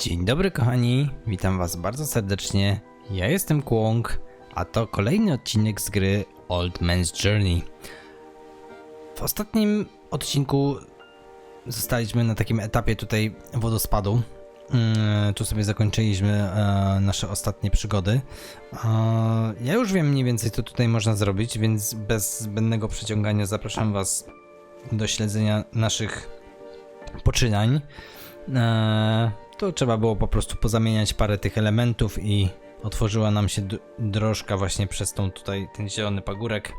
Dzień dobry kochani, witam was bardzo serdecznie. Ja jestem Kwong, a to kolejny odcinek z gry Old Man's Journey. W ostatnim odcinku zostaliśmy na takim etapie tutaj wodospadu. Mm, Tu sobie zakończyliśmy e, nasze ostatnie przygody. E, Ja już wiem mniej więcej co tutaj można zrobić, więc bez zbędnego przeciągania zapraszam was do śledzenia naszych poczynań. To trzeba było po prostu pozamieniać parę tych elementów i otworzyła nam się drożka właśnie przez tą tutaj ten zielony pagórek.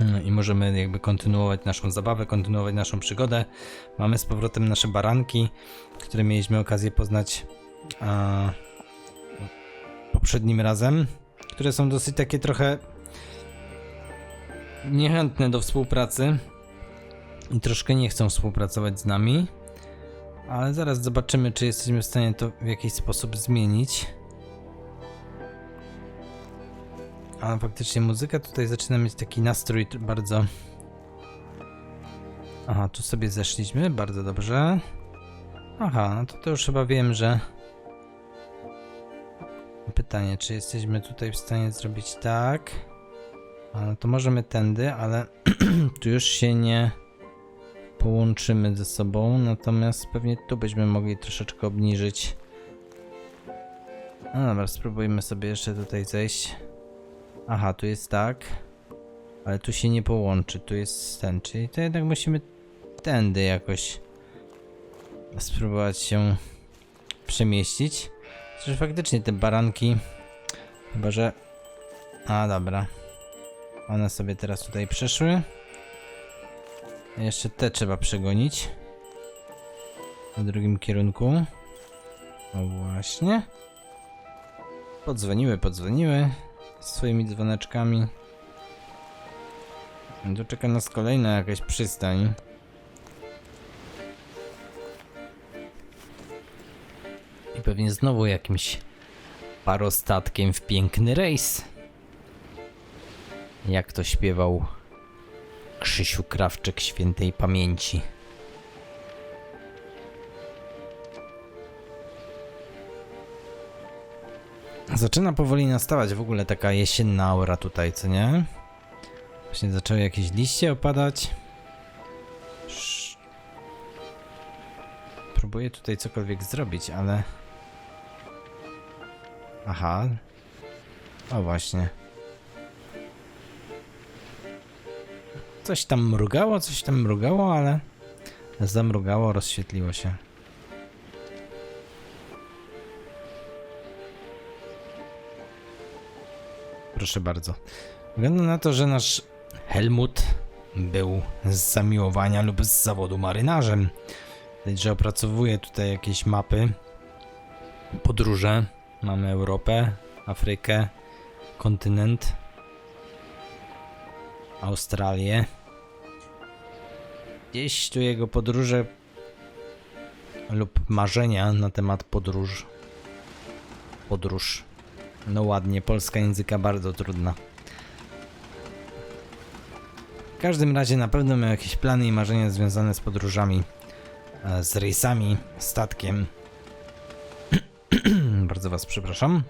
Mm, I możemy jakby kontynuować naszą zabawę, kontynuować naszą przygodę. Mamy z powrotem nasze baranki, które mieliśmy okazję poznać e, poprzednim razem, które są dosyć takie trochę niechętne do współpracy i troszkę nie chcą współpracować z nami. Ale zaraz zobaczymy, czy jesteśmy w stanie to w jakiś sposób zmienić. Ale faktycznie muzyka tutaj zaczyna mieć taki nastrój bardzo. Aha, tu sobie zeszliśmy, bardzo dobrze. Aha, no to, to już chyba wiem, że. Pytanie, czy jesteśmy tutaj w stanie zrobić tak? A, no to możemy tędy, ale tu już się nie połączymy ze sobą, natomiast pewnie tu byśmy mogli troszeczkę obniżyć. No dobra, spróbujmy sobie jeszcze tutaj zejść. Aha, tu jest tak, ale tu się nie połączy, tu jest ten, czyli to jednak musimy tędy jakoś spróbować się przemieścić. Chociaż faktycznie te baranki, chyba że... A, dobra. One sobie teraz tutaj przeszły. Jeszcze te trzeba przegonić. W drugim kierunku. O właśnie. Podzwoniły, podzwoniły. Swoimi dzwoneczkami. Tu czeka nas kolejna jakaś przystań. I pewnie znowu jakimś parostatkiem w piękny rejs. Jak to śpiewał Krzysiu Krawczyk świętej pamięci. Zaczyna powoli nastawać w ogóle taka jesienna aura tutaj, co nie? Właśnie zaczęły jakieś liście opadać. Próbuję tutaj cokolwiek zrobić, ale... Aha. O właśnie. Coś tam mrugało, coś tam mrugało, ale zamrugało, rozświetliło się. Proszę bardzo. Wygląda na to, że nasz Helmut był z zamiłowania lub z zawodu marynarzem. Widać, że opracowuje tutaj jakieś mapy, podróże. Mamy Europę, Afrykę, kontynent, Australię. Gdzieś tu jego podróże lub marzenia na temat podróż. Podróż. No ładnie, polska języka bardzo trudna. W każdym razie na pewno miał jakieś plany i marzenia związane z podróżami, e, z rejsami, statkiem. bardzo was przepraszam.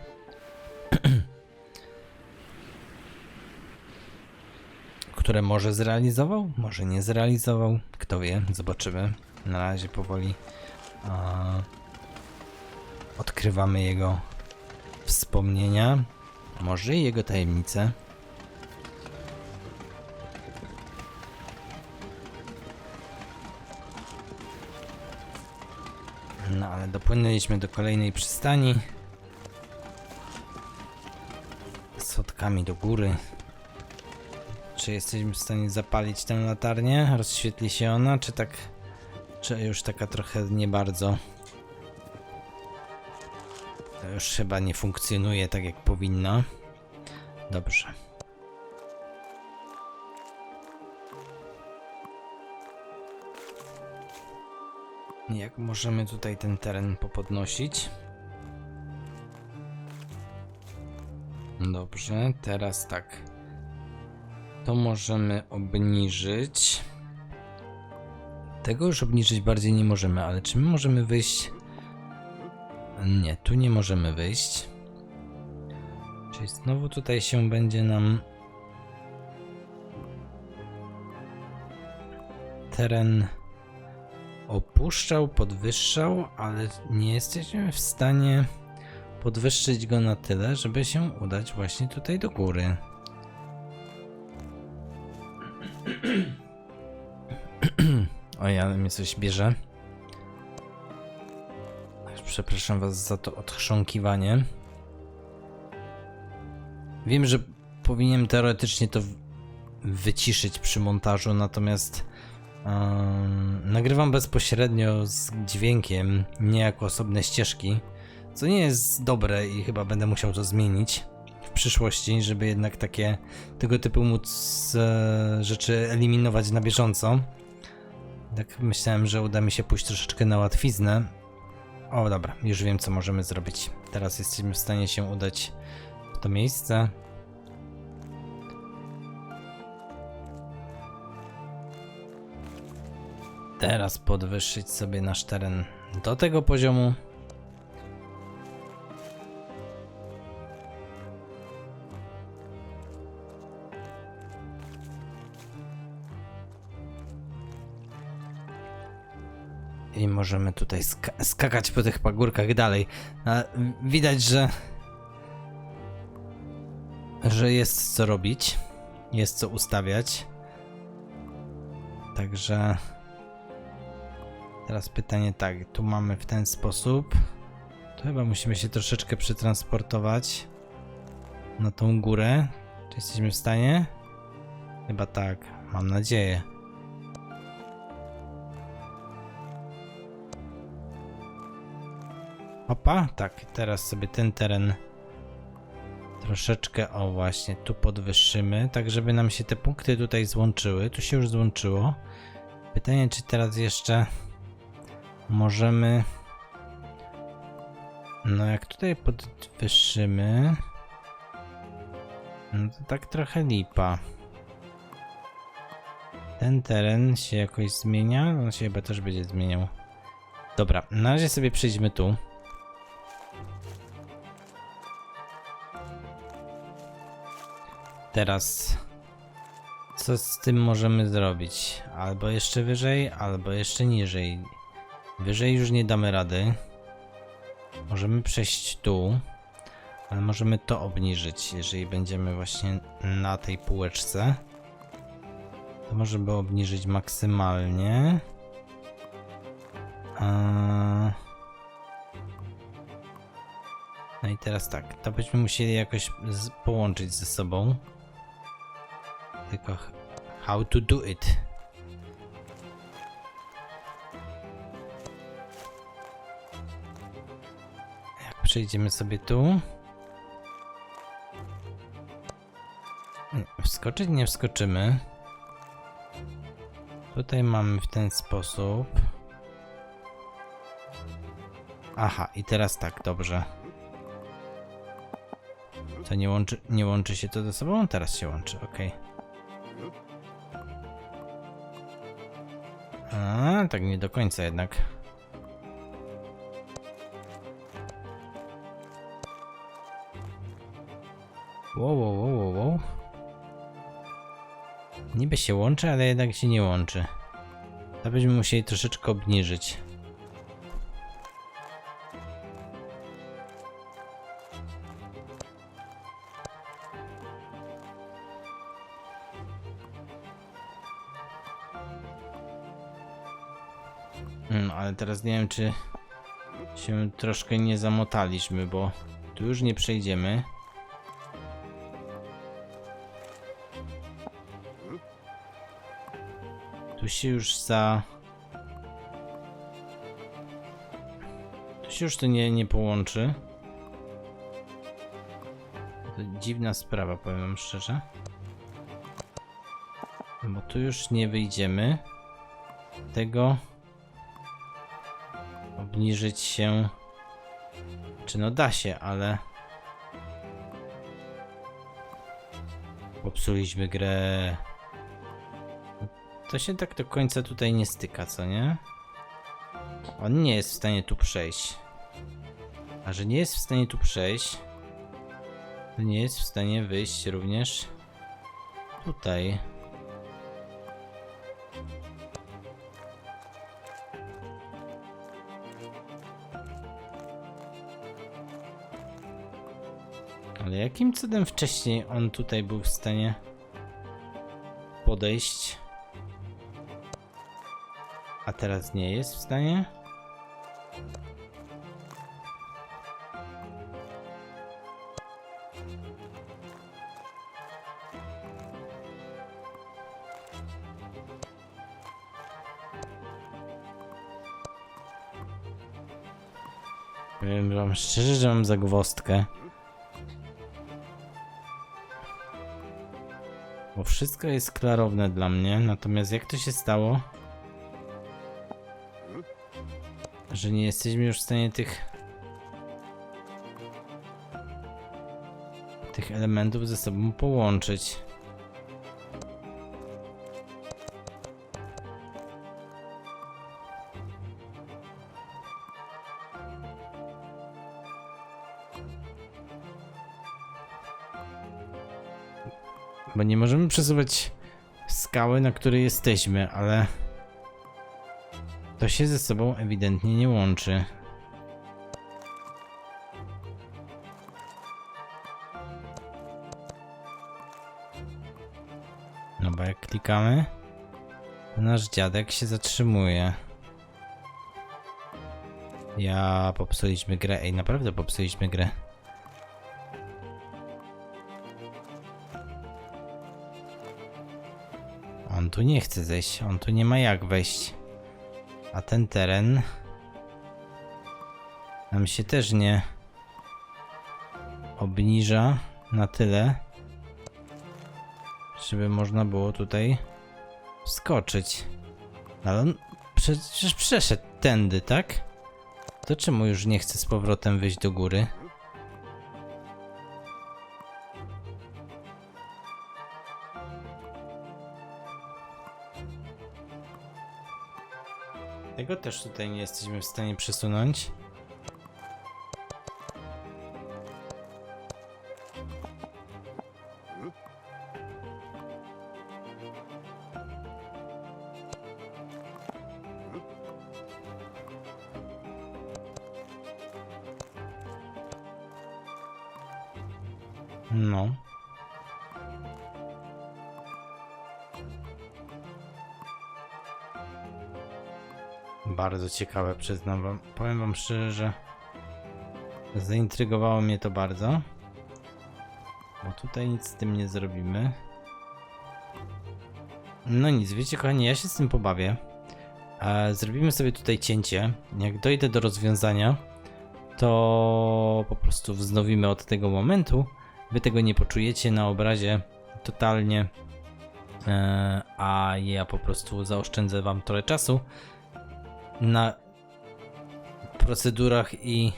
Które może zrealizował, może nie zrealizował. Kto wie, zobaczymy. Na razie powoli a, odkrywamy jego wspomnienia, może i jego tajemnice. No ale dopłynęliśmy do kolejnej przystani. Schodkami do góry. Czy jesteśmy w stanie zapalić tę latarnię? Rozświetli się ona, czy tak. Czy już taka trochę nie bardzo. To już chyba nie funkcjonuje tak jak powinno. Dobrze. Jak możemy tutaj ten teren popodnosić? Dobrze, teraz tak. To możemy obniżyć. Tego już obniżyć bardziej nie możemy, ale czy my możemy wyjść Nie, tu nie możemy wyjść. Czyli znowu tutaj się będzie nam teren opuszczał, podwyższał, ale nie jesteśmy w stanie podwyższyć go na tyle, żeby się udać właśnie tutaj do góry. Oj, ale mnie coś bierze. Przepraszam was za to odchrząkiwanie. Wiem, że powinienem teoretycznie to wyciszyć przy montażu, natomiast nagrywam bezpośrednio z dźwiękiem, nie jako osobne ścieżki, co nie jest dobre i chyba będę musiał to zmienić przyszłości, żeby jednak takie tego typu móc e, rzeczy eliminować na bieżąco. Tak myślałem, że uda mi się pójść troszeczkę na łatwiznę. O, dobra, już wiem, co możemy zrobić. Teraz jesteśmy w stanie się udać w to miejsce. Teraz podwyższyć sobie nasz teren do tego poziomu. Możemy tutaj ska- skakać po tych pagórkach dalej. A, widać, że że jest co robić, jest co ustawiać. Także teraz pytanie tak, tu mamy w ten sposób. To chyba musimy się troszeczkę przetransportować na tą górę. Czy jesteśmy w stanie? Chyba tak, mam nadzieję. Opa, tak, teraz sobie ten teren troszeczkę, o właśnie, tu podwyższymy, tak żeby nam się te punkty tutaj złączyły. Tu się już złączyło. Pytanie, czy teraz jeszcze możemy... No jak tutaj podwyższymy... No to tak trochę lipa. Ten teren się jakoś zmienia? On się chyba też będzie zmieniał. Dobra, na razie sobie przejdźmy tu. Teraz co z tym możemy zrobić? Albo jeszcze wyżej, albo jeszcze niżej. Wyżej już nie damy rady. Możemy przejść tu, ale możemy to obniżyć, jeżeli będziemy właśnie na tej półeczce. To możemy obniżyć maksymalnie. A... No i teraz tak, to byśmy musieli jakoś połączyć ze sobą. Tylko how to do it? Jak przejdziemy sobie tu? Nie, Wskoczyć nie wskoczymy. Tutaj mamy w ten sposób. Aha, i teraz tak, dobrze. To nie łączy, nie łączy się to ze sobą? Teraz się łączy, okej. A, tak nie do końca jednak. Wow, wow, wow, wow. Niby się łączy, ale jednak się nie łączy. To byśmy musieli troszeczkę obniżyć. Teraz nie wiem, czy się troszkę nie zamotaliśmy, bo tu już nie przejdziemy. Tu się już za... Tu się już to nie, nie połączy. To dziwna sprawa, powiem wam szczerze. Bo tu już nie wyjdziemy. Tego obniżyć się. Czy no da się, ale. Popsuliśmy grę. To się tak do końca tutaj nie styka, co nie? On nie jest w stanie tu przejść. A że nie jest w stanie tu przejść, to nie jest w stanie wyjść również tutaj. Ale jakim cudem wcześniej on tutaj był w stanie podejść, a teraz nie jest w stanie? Powiem wam szczerze, że mam zagwozdkę. Wszystko jest klarowne dla mnie, natomiast jak to się stało, że nie jesteśmy już w stanie tych tych elementów ze sobą połączyć. Bo nie możemy przesuwać skały, na której jesteśmy, ale to się ze sobą ewidentnie nie łączy. No bo jak klikamy, to nasz dziadek się zatrzymuje. Ja popsuliśmy grę. Ej, naprawdę popsuliśmy grę. Tu nie chce zejść, on tu nie ma jak wejść. A ten teren nam się też nie obniża na tyle, żeby można było tutaj wskoczyć. Ale on przecież przeszedł tędy, tak? To czemu już nie chce z powrotem wyjść do góry? Tego też tutaj nie jesteśmy w stanie przesunąć. Bardzo ciekawe, przyznam wam. Powiem wam szczerze, że zaintrygowało mnie to bardzo. Bo tutaj nic z tym nie zrobimy. No nic, wiecie kochani, ja się z tym pobawię. E, zrobimy sobie tutaj cięcie. Jak dojdę do rozwiązania, to po prostu wznowimy od tego momentu. Wy tego nie poczujecie na obrazie totalnie. E, a ja po prostu zaoszczędzę wam trochę czasu na procedurach i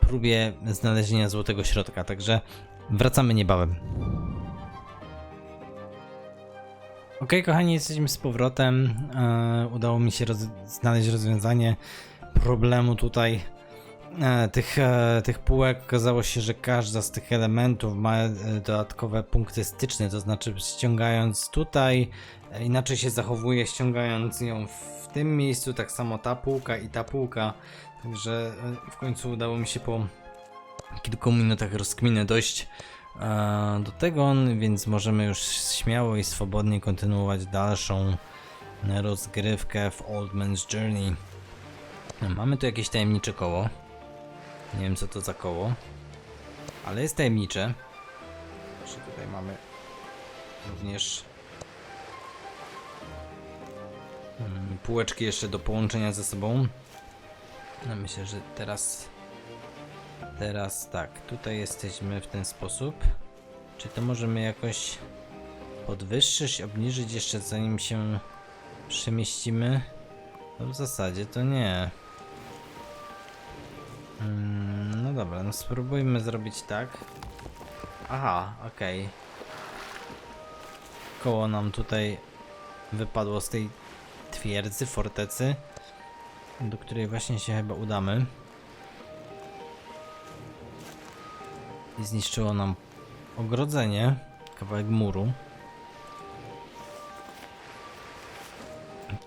próbie znalezienia złotego środka, także wracamy niebawem. Ok, kochani, jesteśmy z powrotem. E, udało mi się roz znaleźć rozwiązanie problemu tutaj. E, tych, e, tych półek okazało się, że każda z tych elementów ma e, dodatkowe punkty styczne, to znaczy ściągając tutaj, inaczej się zachowuje ściągając ją w tym miejscu, tak samo ta półka i ta półka. Także w końcu udało mi się po kilku minutach rozkminy dojść do tego, więc możemy już śmiało i swobodnie kontynuować dalszą rozgrywkę w Old Man's Journey. Mamy tu jakieś tajemnicze koło. Nie wiem co to za koło, ale jest tajemnicze. Jeszcze tutaj mamy również mm, półeczki jeszcze do połączenia ze sobą. No myślę, że teraz teraz tak, tutaj jesteśmy w ten sposób. Czy to możemy jakoś podwyższyć, obniżyć jeszcze zanim się przemieścimy? No w zasadzie to nie. Mm, No dobra, no spróbujmy zrobić tak. Aha, okej. Koło nam tutaj wypadło z tej twierdzy, fortecy, do której właśnie się chyba udamy. i zniszczyło nam ogrodzenie, kawałek muru.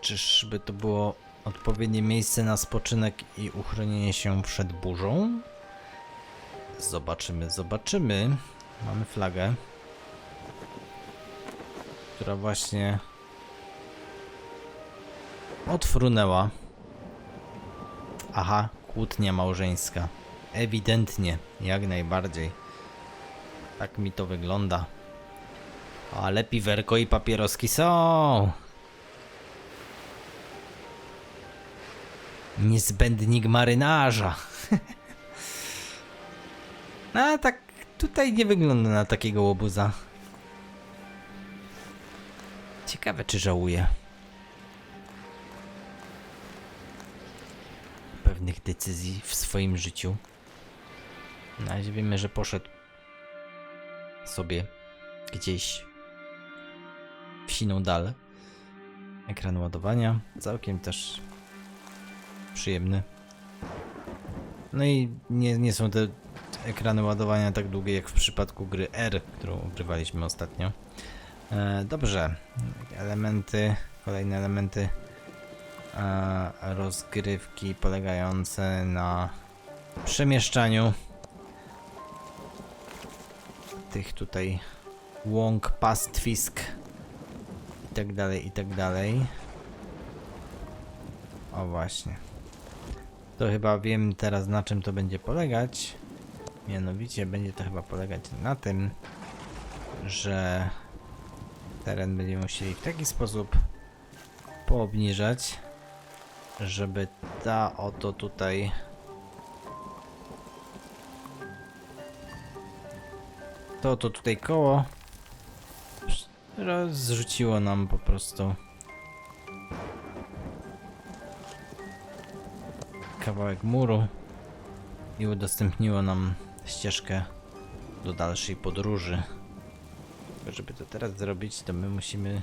Czyżby to było odpowiednie miejsce na spoczynek i uchronienie się przed burzą? Zobaczymy, zobaczymy. Mamy flagę, która właśnie odfrunęła. Aha, kłótnia małżeńska. Ewidentnie, jak najbardziej. Tak mi to wygląda. Ale piwerko i papieroski są. Niezbędnik marynarza. A tak tutaj nie wygląda na takiego łobuza. Ciekawe czy żałuje. Pewnych decyzji w swoim życiu. Na razie wiemy, że poszedł sobie gdzieś w siną dal. Ekran ładowania całkiem też przyjemny. No i nie, nie są te ekrany ładowania tak długie jak w przypadku gry R, którą ogrywaliśmy ostatnio. E, dobrze, elementy, kolejne elementy e, rozgrywki polegające na przemieszczaniu tych tutaj łąk, pastwisk i tak dalej, i tak dalej. O właśnie. To chyba wiem teraz na czym to będzie polegać. Mianowicie będzie to chyba polegać na tym, że teren będziemy musieli w taki sposób poobniżać, żeby ta oto tutaj to to tutaj koło rozrzuciło nam po prostu kawałek muru i udostępniło nam ścieżkę do dalszej podróży. Żeby to teraz zrobić, to my musimy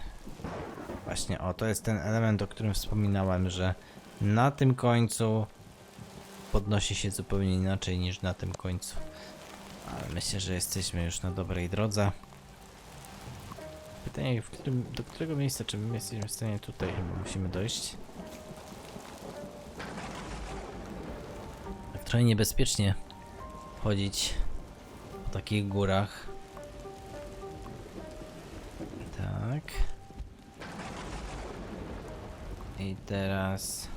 właśnie, o to jest ten element, o którym wspominałem, że na tym końcu podnosi się zupełnie inaczej niż na tym końcu. Ale myślę, że jesteśmy już na dobrej drodze. Pytanie, którym, do którego miejsca, czy my jesteśmy w stanie tutaj chyba musimy dojść? Trochę niebezpiecznie chodzić po takich górach. Tak. I teraz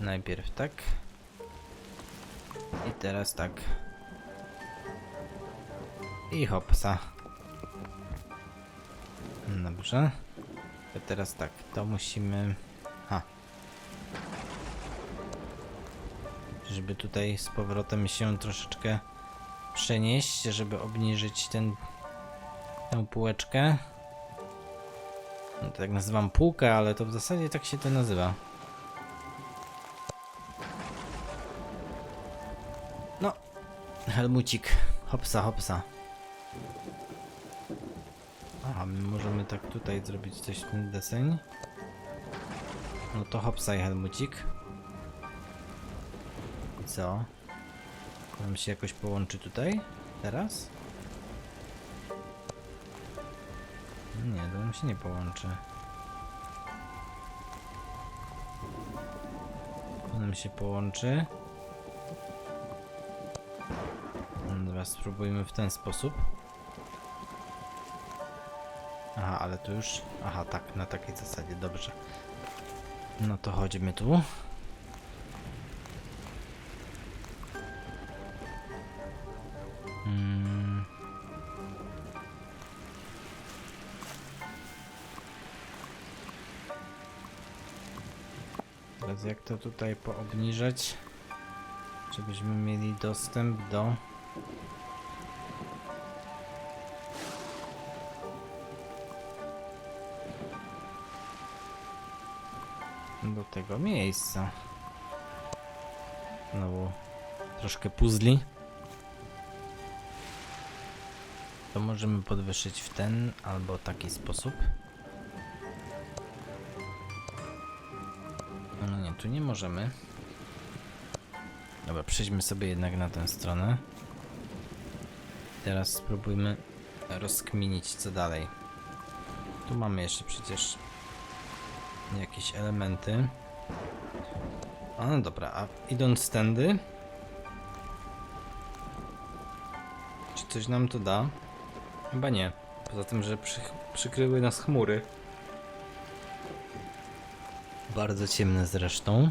najpierw tak. I teraz tak. I hopsa. Dobrze. To teraz tak, to musimy... Żeby tutaj z powrotem się troszeczkę przenieść, żeby obniżyć ten... tę półeczkę. No tak nazywam półkę, ale to w zasadzie tak się to nazywa. No, Helmucik, hopsa, hopsa. Aha, my możemy tak tutaj zrobić coś ten deseń. No to hopsaj Helmucik. Co? Się jakoś połączy tutaj? Teraz? Nie, to się nie połączy. To nam się połączy. Dobra, spróbujmy w ten sposób. Aha, ale tu już... Aha, tak, na takiej zasadzie, dobrze. No to chodźmy tu. To tutaj poobniżać, żebyśmy mieli dostęp do do tego miejsca. Znowu troszkę puzli. To możemy podwyższyć w ten albo taki sposób. Tu nie możemy. Dobra, przejdźmy sobie jednak na tę stronę. teraz spróbujmy rozkminić co dalej. Tu mamy jeszcze przecież jakieś elementy. A no dobra, a idąc tędy. Czy coś nam to da? Chyba nie. Poza tym, że przy, przykryły nas chmury. Bardzo ciemne zresztą.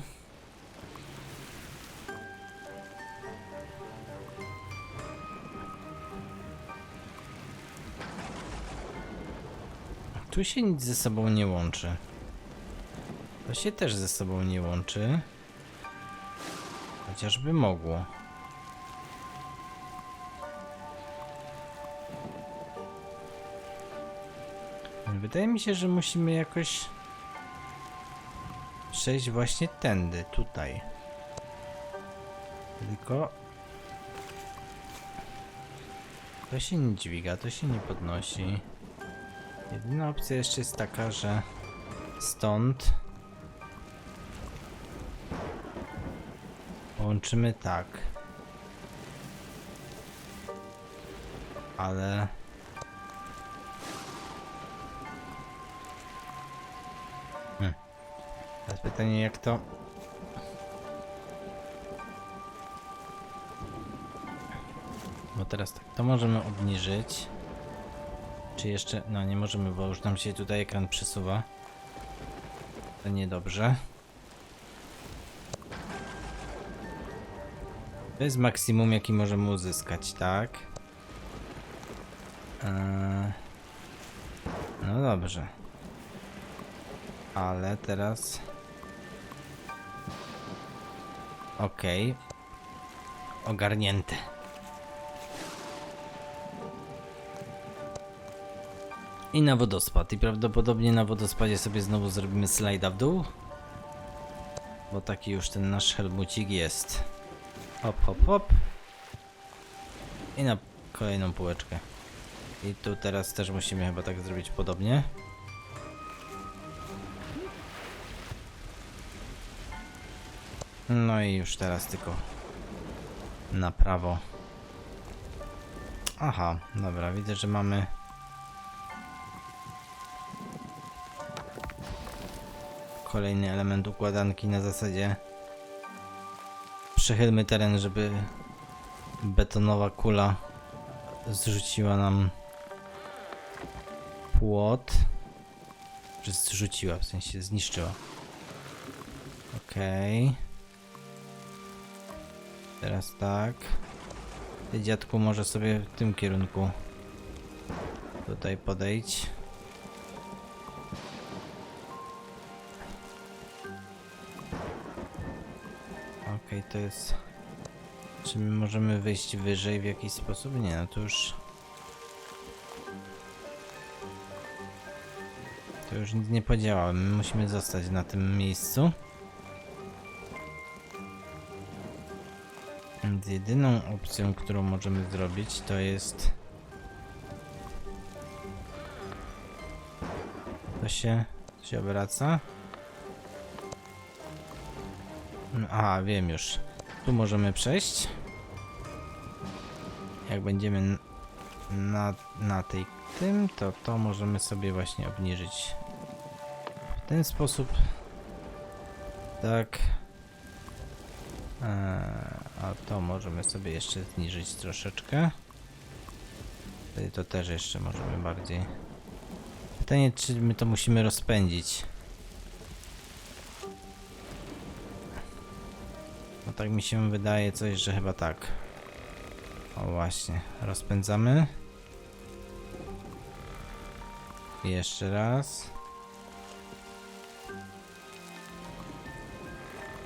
Tu się nic ze sobą nie łączy. To się też ze sobą nie łączy. Chociażby mogło. Wydaje mi się, że musimy jakoś przejść właśnie tędy, tutaj. Tylko to się nie dźwiga, to się nie podnosi. Jedyna opcja jeszcze jest taka, że stąd połączymy tak. Ale Teraz pytanie jak to Bo teraz tak, to możemy obniżyć. Czy jeszcze. No nie możemy, bo już nam się tutaj ekran przesuwa. To niedobrze. To jest maksimum, jaki możemy uzyskać, tak? Eee... No dobrze. Ale teraz. Okej. Ogarnięte. I na wodospad. I prawdopodobnie na wodospadzie sobie znowu zrobimy slajda w dół. Bo taki już ten nasz helmucik jest. Hop, hop, hop. I na kolejną półeczkę. I tu teraz też musimy chyba tak zrobić podobnie. No i już teraz tylko na prawo. Aha, dobra, widzę, że mamy kolejny element układanki na zasadzie przechylmy teren, żeby betonowa kula zrzuciła nam płot. Zrzuciła, w sensie zniszczyła. Okej. Teraz tak. Dziadku może sobie w tym kierunku tutaj podejść. Okej, to jest... Czy my możemy wyjść wyżej w jakiś sposób? Nie, no to już... To już nic nie podziała, my musimy zostać na tym miejscu. Więc jedyną opcją, którą możemy zrobić, to jest... To się... To się obraca. No, Aha, wiem już. Tu możemy przejść. Jak będziemy na, na tej tym, to to możemy sobie właśnie obniżyć w ten sposób. Tak. Eee, a to możemy sobie jeszcze zniżyć troszeczkę. Tutaj to też jeszcze możemy bardziej. Pytanie, czy my to musimy rozpędzić. No tak mi się wydaje coś, że chyba tak. O właśnie, rozpędzamy. Jeszcze raz.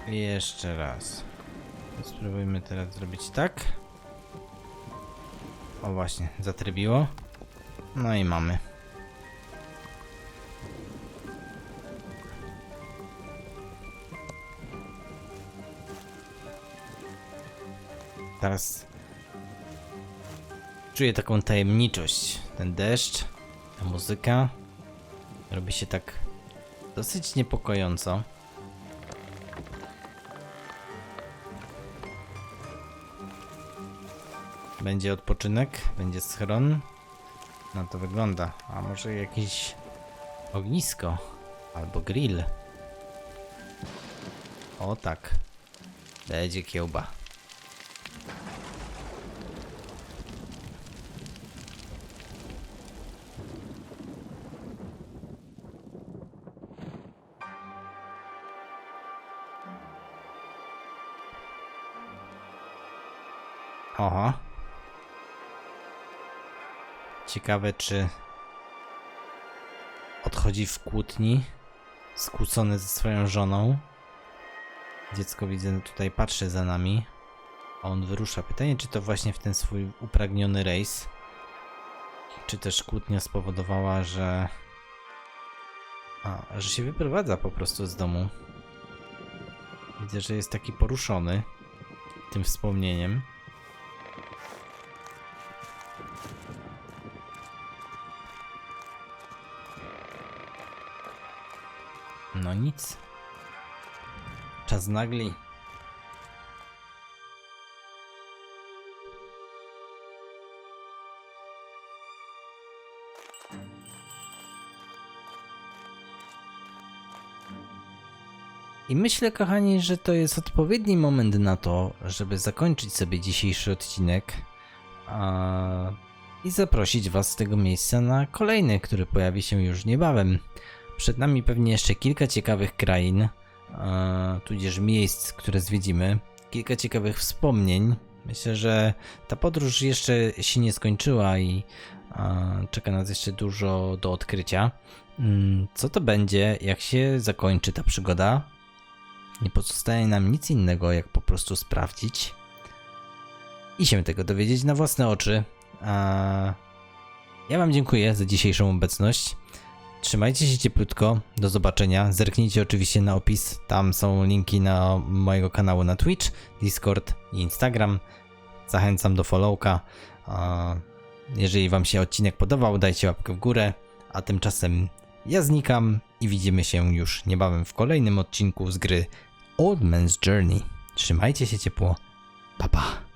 Jeszcze raz. Spróbujmy teraz zrobić tak. O właśnie, zatrybiło. No i mamy. Teraz czuję taką tajemniczość. Ten deszcz, ta muzyka robi się tak dosyć niepokojąco. Będzie odpoczynek, będzie schron. No to wygląda. A może jakieś ognisko albo grill. O tak. Będzie kiełba. Ciekawe, czy odchodzi w kłótni, skłócony ze swoją żoną. Dziecko widzę tutaj patrzy za nami. A on wyrusza. Pytanie, czy to właśnie w ten swój upragniony rejs, czy też kłótnia spowodowała, że. A, że się wyprowadza po prostu z domu. Widzę, że jest taki poruszony tym wspomnieniem. No nic. Czas nagli. I myślę, kochani, że to jest odpowiedni moment na to, żeby zakończyć sobie dzisiejszy odcinek a... i zaprosić Was z tego miejsca na kolejny, który pojawi się już niebawem. Przed nami pewnie jeszcze kilka ciekawych krain, e, tudzież miejsc, które zwiedzimy, kilka ciekawych wspomnień. Myślę, że ta podróż jeszcze się nie skończyła i e, czeka nas jeszcze dużo do odkrycia. Mm, Co to będzie, jak się zakończy ta przygoda? Nie pozostaje nam nic innego, jak po prostu sprawdzić i się tego dowiedzieć na własne oczy. Ja Wam dziękuję za dzisiejszą obecność. Trzymajcie się cieplutko, do zobaczenia. Zerknijcie oczywiście na opis, tam są linki na mojego kanału na Twitch, Discord i Instagram. Zachęcam do followka. Jeżeli Wam się odcinek podobał, dajcie łapkę w górę, a tymczasem ja znikam i widzimy się już niebawem w kolejnym odcinku z gry Old Man's Journey. Trzymajcie się ciepło. Pa pa.